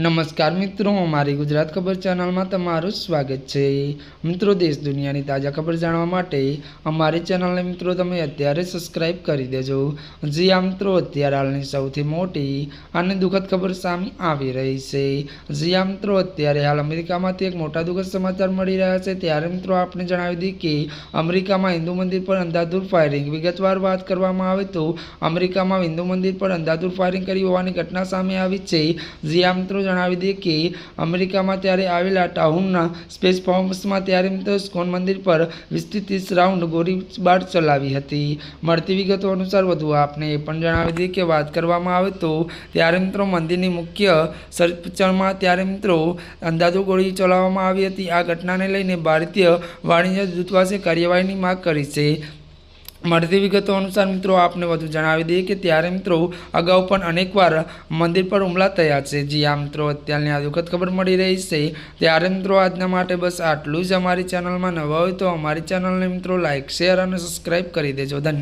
નમસ્કાર મિત્રો મારી ગુજરાત ખબર ચેનલમાં તમારું સ્વાગત છે. મિત્રો, દેશ દુનિયાની તાજા ખબર જાણવા માટે અમારી ચેનલને મિત્રો તમે અત્યારે સબસ્ક્રાઇબ કરી દેજો. જી આ મિત્રો, અત્યારે હાલની સૌથી મોટી અને દુઃખદ ખબર સામે આવી રહી છે. જી આ મિત્રો, અત્યારે હાલ અમેરિકામાંથી એક મોટા દુઃખદ સમાચાર મળી રહ્યા છે. ત્યારે મિત્રો આપણે જણાવી દઈએ કે અમેરિકામાં હિન્દુ મંદિર પર અંધાધૂર ફાયરિંગ વિગતવાર વાત કરવામાં આવે તો અમેરિકામાં હિન્દુ મંદિર પર અંધાધૂર ફાયરિંગ કરી હોવાની ઘટના સામે આવી છે. જી આ મિત્રો જણાવી દઈએ કે અમેરિકામાં ત્યારે આવેલા ટાઉનના સ્પેસ ફોર્મ્સમાં ત્યારે મિત્રો સ્કોન મંદિર પર વીસથી ત્રીસ રાઉન્ડ ગોળીબાર ચલાવી હતી. મળતી વિગતો અનુસાર વધુ આપને એ પણ જણાવી દઈએ કે વાત કરવામાં આવે તો ત્યારે મિત્રો મંદિરની મુખ્ય સંરચનામાં ત્યારે મિત્રો અંદાજો ગોળી ચલાવવામાં આવી હતી. આ ઘટનાને લઈને ભારતીય વાણિજ્ય દૂતાવાસે કાર્યવાહીની માંગ કરી છે. મળતી વિગતો અનુસાર મિત્રો, આપને વધુ જણાવી દઈએ કે ત્યારે મિત્રો અગાઉ પણ અનેકવાર મંદિર પર હુમલા થયા છે. જી આ મિત્રો, અત્યારની આ દુઃખદ ખબર મળી રહી છે. ત્યારે મિત્રો, આજના માટે બસ આટલું જ. અમારી ચેનલમાં નવા હોય તો અમારી ચેનલને મિત્રો લાઇક શેર અને સબસ્ક્રાઈબ કરી દેજો. ધન્યવાદ.